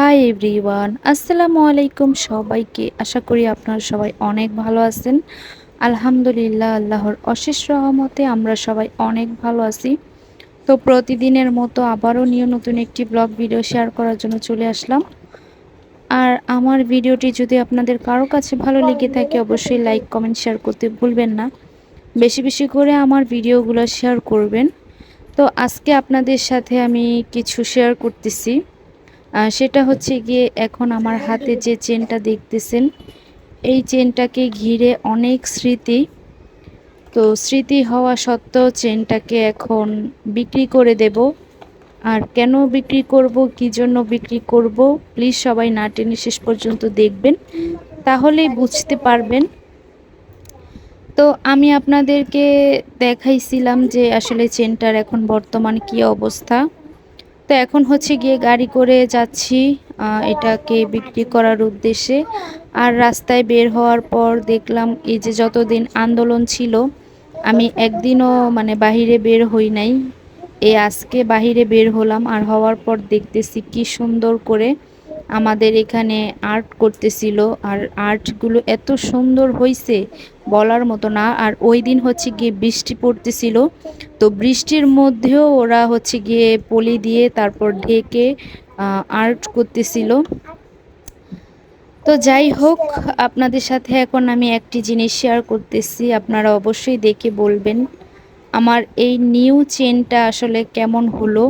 Hi everyone আসসালামু আলাইকুম সবাইকে। আশা করি আপনারা সবাই অনেক ভালো আছেন। আলহামদুলিল্লাহ, আল্লাহর অশেষ রহমতে আমরা সবাই অনেক ভালো আছি। তো প্রতিদিনের মতো আবারও নিয়ে নতুন একটি ব্লগ ভিডিও শেয়ার করার জন্য চলে আসলাম। আর আমার ভিডিওটি যদি আপনাদের কারও কাছে ভালো লেগে থাকে, অবশ্যই লাইক কমেন্ট শেয়ার করতে ভুলবেন না। বেশি বেশি করে আমার ভিডিওগুলো শেয়ার করবেন। তো আজকে আপনাদের সাথে আমি কিছু শেয়ার করতেছি। সেটা হচ্ছে গিয়ে এখন আমার হাতে যে চেনটা দেখতেছেন, এই চেনটাকে ঘিরে অনেক স্মৃতি। তো স্মৃতি হওয়া সত্ত্বেও চেনটাকে এখন বিক্রি করে দেব। আর কেন বিক্রি করব, কি জন্য বিক্রি করব প্লিজ সবাই না টেনে শেষ পর্যন্ত দেখবেন, তাহলেই বুঝতে পারবেন। তো আমি আপনাদেরকে দেখাইছিলাম যে আসলে চেনটার এখন বর্তমান কি অবস্থা। তো এখন হচ্ছে গিয়ে গাড়ি করে যাচ্ছি এটাকে বিক্রি করার উদ্দেশ্যে। আর রাস্তায় বের হওয়ার পর দেখলাম এই যে যতদিন আন্দোলন ছিল, আমি একদিনও মানে বাহিরে বের হই নাই। এই আজকে বাহিরে বের হলাম আর হওয়ার পর দেখতেছি কি সুন্দর করে আমাদের এখানে আর্ট করতেছিল। আর আর্টগুলো এত সুন্দর হয়েছে বলার মতো না। আর ওই দিন হচ্ছে গিয়ে বৃষ্টি পড়তেছিল। তো বৃষ্টির মধ্যেও ওরা হচ্ছে গিয়ে পলি দিয়ে তারপর ঢেকে আর্ট করতেছিল। তো যাই হোক, আপনাদের সাথে এখন আমি একটি জিনিস শেয়ার করতেছি। আপনারা অবশ্যই দেখে বলবেন আমার এই নিউ চেনটা আসলে কেমন হলো,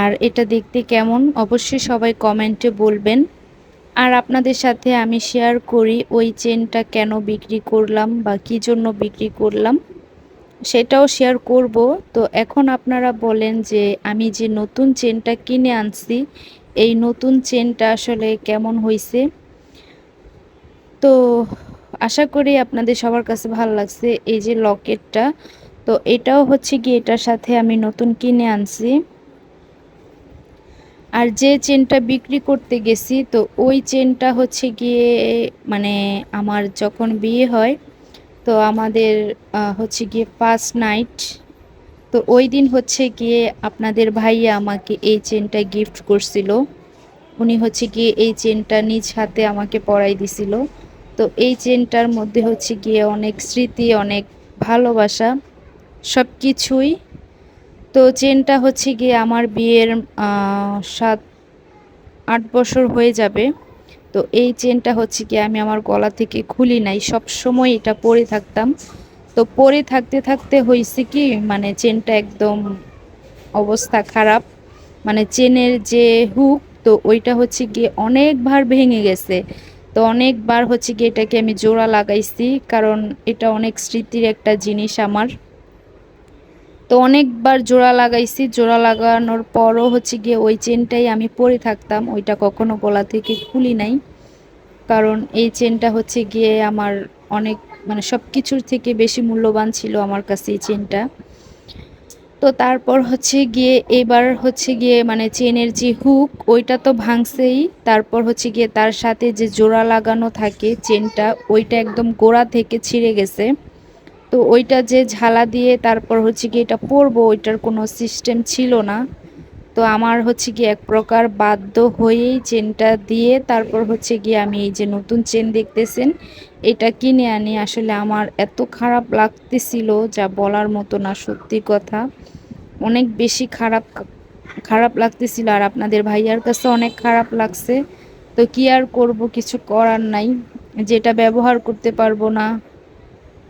আর এটা দেখতে কেমন। অবশ্যই সবাই কমেন্টে বলবেন। আর আপনাদের সাথে আমি শেয়ার করি ওই চেনটা কেন বিক্রি করলাম বা কী জন্য বিক্রি করলাম, সেটাও শেয়ার করব। তো এখন আপনারা বলেন যে আমি যে নতুন চেনটা কিনে আনছি, এই নতুন চেনটা আসলে কেমন হয়েছে তো আশা করি আপনাদের সবার কাছে ভালো লাগছে এই যে লকেটটা তো এটাও হচ্ছে কি এটার সাথে আমি নতুন কিনে আনছি। আর যে চেনটা বিক্রি করতে গেছি, তো ওই চেনটা হচ্ছে গিয়ে মানে আমার যখন বিয়ে হয়, তো আমাদের হচ্ছে গিয়ে ফার্স্ট নাইট তো ওই দিন হচ্ছে গিয়ে আপনাদের ভাইয়া আমাকে এই চেনটা গিফট করছিল। উনি হচ্ছে গিয়ে এই চেনটা নিজ হাতে আমাকে পরাই দিছিল। তো এই চেনটার মধ্যে হচ্ছে গিয়ে অনেক স্মৃতি, অনেক ভালোবাসা সব কিছুই তো চেনটা হচ্ছে গিয়ে আমার বিয়ের সাত, আট বছর হয়ে যাবে। তো এই চেনটা হচ্ছে কি আমি আমার গলা থেকে খুলি নাই, সব সময় এটা পরে থাকতাম। তো পরে থাকতে থাকতে হয়েছে কি মানে চেনটা একদম অবস্থা খারাপ। মানে চেনের যে হুক, তো ওইটা হচ্ছে গিয়ে অনেকবার ভেঙে গেছে। তো অনেকবার হচ্ছে গিয়ে এটাকে আমি জোড়া লাগাইছি, কারণ এটা অনেক স্মৃতির একটা জিনিস আমার। তো অনেকবার জোড়া লাগাইছি। জোড়া লাগানোর পরও হচ্ছে গিয়ে ওই চেনটাই আমি পরে থাকতাম। ওইটা কখনো গলা থেকে খুলি নাই। কারণ এই চেনটা হচ্ছে গিয়ে আমার অনেক মানে সব কিছুর থেকে বেশি মূল্যবান ছিল আমার কাছে এই চেনটা। তো তারপর হচ্ছে গিয়ে এবার হচ্ছে গিয়ে মানে চেনের যে হুক, ওইটা তো ভাঙছেই। তারপর হচ্ছে গিয়ে তার সাথে যে জোড়া লাগানো থাকে চেনটা, ওইটা একদম গোড়া থেকে ছিঁড়ে গেছে। তো ওইটা যে ঝালা দিয়ে তারপর হচ্ছে কি এটা পরবো, ওইটার কোনো সিস্টেম ছিল না। তো আমার হচ্ছে কি এক প্রকার বাধ্য হয়েই চেনটা দিয়ে তারপর হচ্ছে গিয়ে আমি এই যে নতুন চেন দেখতেছেন, এটা কিনে আনি। আসলে আমার এত খারাপ লাগতেছিল যা বলার মতো না, সত্যি কথা। অনেক বেশি খারাপ খারাপ লাগতেছিল আর আপনাদের ভাইয়ার কাছে অনেক খারাপ লাগছে। তো কি আর করব, কিছু করার নাই। যেটা ব্যবহার করতে পারব না।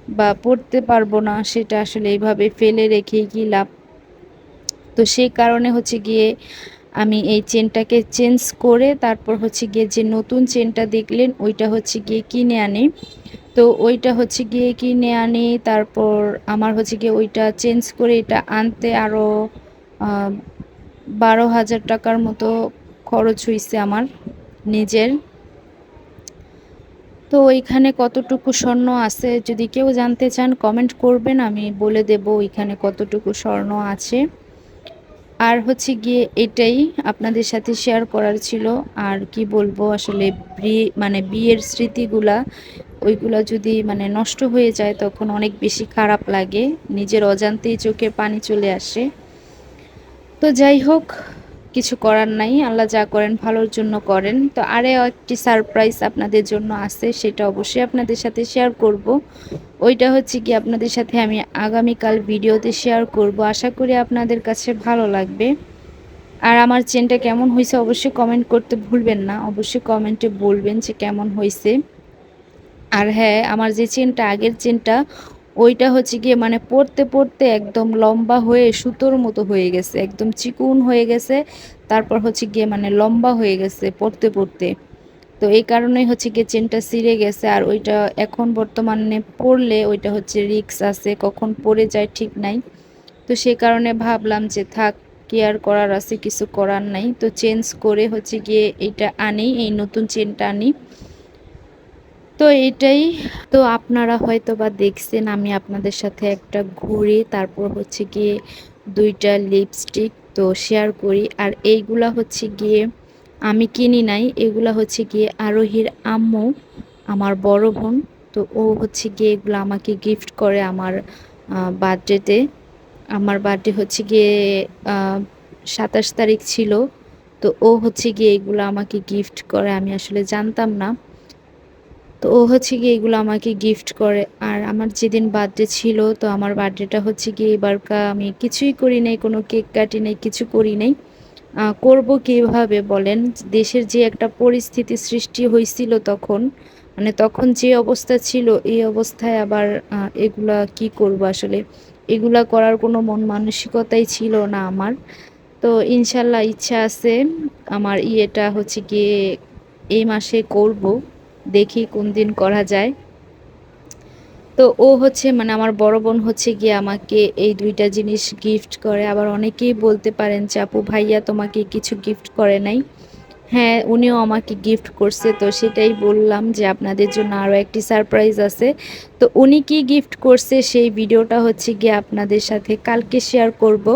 বা পড়তে পারব না, সেটা আসলে এইভাবে ফেলে রেখে কি লাভ? তো সেই কারণে হচ্ছে গিয়ে আমি এই চেনটাকে চেঞ্জ করে তারপর হচ্ছে গিয়ে যে নতুন চেনটা দেখলেন, ওইটা হচ্ছে গিয়ে কিনে আনি। তো ওইটা হচ্ছে গিয়ে কিনে আনি, তারপর আমার হচ্ছে গিয়ে ওইটা চেঞ্জ করে এটা আনতে আরও বারো হাজার টাকার মতো খরচ হয়েছে আমার নিজের। তো ওইখানে কতটুকু স্বর্ণ আছে যদি কেউ জানতে চান কমেন্ট করবেন, আমি বলে দেব ওইখানে কতটুকু স্বর্ণ আছে। আর হচ্ছে গিয়ে এটাই আপনাদের সাথে শেয়ার করার ছিল। আর কি বলব, আসলে মানে বিয়ের স্মৃতিগুলা, ওইগুলো যদি মানে নষ্ট হয়ে যায়, তখন অনেক বেশি খারাপ লাগে। নিজের অজান্তেই চোখে পানি চলে আসে। তো যাই হোক কিছু করার নাই, আল্লাহ যা করেন ভালোর জন্য করেন। তো আরে একটি সারপ্রাইজ আপনাদের জন্য আছে, সেটা অবশ্যই আপনাদের সাথে শেয়ার করব। ওইটা হচ্ছে কি, আপনাদের সাথে আমি আগামীকাল ভিডিওতে শেয়ার করব। আশা করি আপনাদের কাছে ভালো লাগবে। আর আমার চেনটা কেমন হয়েছে অবশ্যই কমেন্ট করতে ভুলবেন না। অবশ্যই কমেন্টে বলবেন যে কেমন হয়েছে। আর হ্যাঁ আমার যে চেনটা আগের চেনটা ওইটা হচ্ছে গিয়ে মানে পড়তে পড়তে একদম লম্বা হয়ে সুতোর মতো হয়ে গেছে, একদম চিকুন হয়ে গেছে, তারপর হচ্ছে গিয়ে মানে লম্বা হয়ে গেছে পড়তে পড়তে। তো এই কারণেই হচ্ছে গিয়ে চেনটা ছিঁড়ে গেছে, আর ওইটা এখন বর্তমানে পড়লে ওইটা হচ্ছে রিক্স আছে, কখন পড়ে যায় ঠিক নাই। তো সে কারণে ভাবলাম যে থাক, কেয়ার করার আছে, কিছু করার নাই। তো চেঞ্জ করে হচ্ছে গিয়ে এইটা আনি, এই নতুন চেনটা আনি। তো এটাই, তো আপনারা হয়তো বা দেখছেন আমি আপনাদের সাথে একটা ঘুরি তারপর হচ্ছে গিয়ে দুইটা লিপস্টিক তো শেয়ার করি। আর এইগুলা হচ্ছে গিয়ে আমি কিনি নাই, এগুলা হচ্ছে গিয়ে আরোহীর আম্মু, আমার বড় বোন, তো ও হচ্ছে গিয়ে এগুলো আমাকে গিফট করে আমার বার্থডেতে আমার বার্থডে হচ্ছে গিয়ে সাতাশ তারিখ ছিল, তো ও হচ্ছে গিয়ে এগুলো আমাকে গিফট করে, আমি আসলে জানতাম না। তো ও হচ্ছে গিয়ে এগুলো আমাকে গিফট করে। আর আমার যেদিন বার্থডে ছিল, তো আমার বার্থডেটা হচ্ছে গিয়ে এবারকা আমি কিছুই করি নাই, কোনো কেক কাটি নাই, কিছু করি নাই। করব কীভাবে বলেন? দেশের যে একটা পরিস্থিতি সৃষ্টি হয়েছিল তখন মানে তখন যে অবস্থা ছিল, এই অবস্থায় আবার এগুলা কি করব আসলে? এগুলা করার কোনো মন মানসিকতাই ছিল না আমার। তো ইনশাল্লাহ ইচ্ছা আছে, আমার ইয়েটা হচ্ছে গিয়ে এই মাসে করব। দেখি কোন দিন করা যায়। তো ও হচ্ছে মানে আমার বড় বোন হচ্ছে গিয়ে আমাকে এই দুইটা জিনিস গিফট করে। আবার অনেকেই বলতে পারেন যে, আপু, ভাইয়া তোমাকে কিছু গিফট করে নাই। হ্যাঁ উনিও আমাকে গিফট করছে। তো সেটাই বললাম যে, আপনাদের জন্য আরও একটি সারপ্রাইজ আছে। তো উনি কি গিফট করছে সেই ভিডিওটা হচ্ছে গিয়ে আপনাদের সাথে কালকে শেয়ার করব।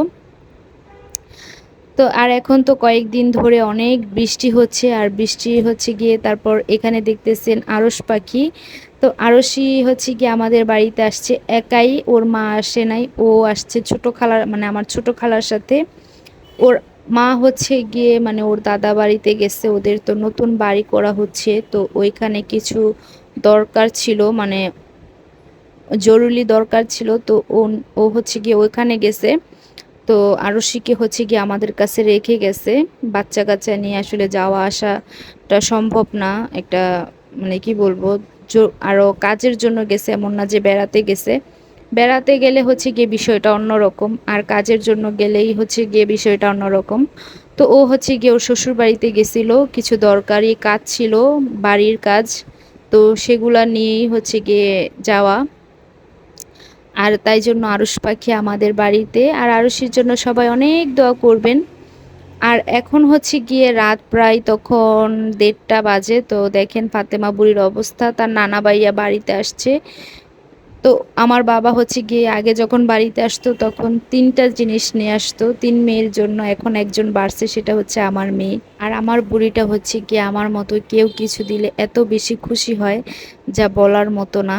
তো আর এখন তো কয়েকদিন ধরে অনেক বৃষ্টি হচ্ছে, আর বৃষ্টি হচ্ছে গিয়ে তারপর এখানে দেখতেছেন আরস পাখি। তো আরসি হচ্ছে গিয়ে আমাদের বাড়িতে আসছে, একাই ওর মা আসে নাই, ও আসছে ছোট খালার মানে আমার ছোট খালার সাথে। ওর মা হচ্ছে গিয়ে মানে ওর দাদা বাড়িতে গেছে, ওদের তো নতুন বাড়ি করা হচ্ছে, তো ওইখানে কিছু দরকার ছিল মানে জরুরি দরকার ছিল, তো ও হচ্ছে গিয়ে ওইখানে গেছে। তো আরশিকে হচ্ছে গিয়ে আমাদের কাছে রেখে গেছে। বাচ্চা কাচ্চা নিয়ে আসলে যাওয়া আসাটা সম্ভব না। একটা মানে কি বলব আরও কাজের জন্য গেছে, এমন না যে বেড়াতে গেছে। বেড়াতে গেলে হচ্ছে গিয়ে বিষয়টা অন্যরকম, আর কাজের জন্য গেলেই হচ্ছে গিয়ে বিষয়টা অন্যরকম। তো ও হচ্ছে গিয়ে ওর শ্বশুর বাড়িতে গেছিল, কিছু দরকারি কাজ ছিল, বাড়ির কাজ, তো সেগুলা নিয়েই হচ্ছে গিয়ে যাওয়া। আর তাই জন্য আরুষ পাখি আমাদের বাড়িতে, আর আরুষের জন্য সবাই অনেক দোয়া করবেন। আর এখন হচ্ছে গিয়ে রাত প্রায় তখন দেড়টা বাজে, তো দেখেন ফাতেমা বুড়ির অবস্থা, তার নানা বাইয়া বাড়িতে আসছে। তো আমার বাবা হচ্ছে গিয়ে আগে যখন বাড়িতে আসতো তখন তিনটা জিনিস নিয়ে আসতো, তিন মেয়ের জন্য, এখন একজন বাড়ছে সেটা হচ্ছে আমার মেয়ে। আর আমার বুড়িটা হচ্ছে গিয়ে আমার মতো কেউ কিছু দিলে এত বেশি খুশি হয়, যা বলার মতো না।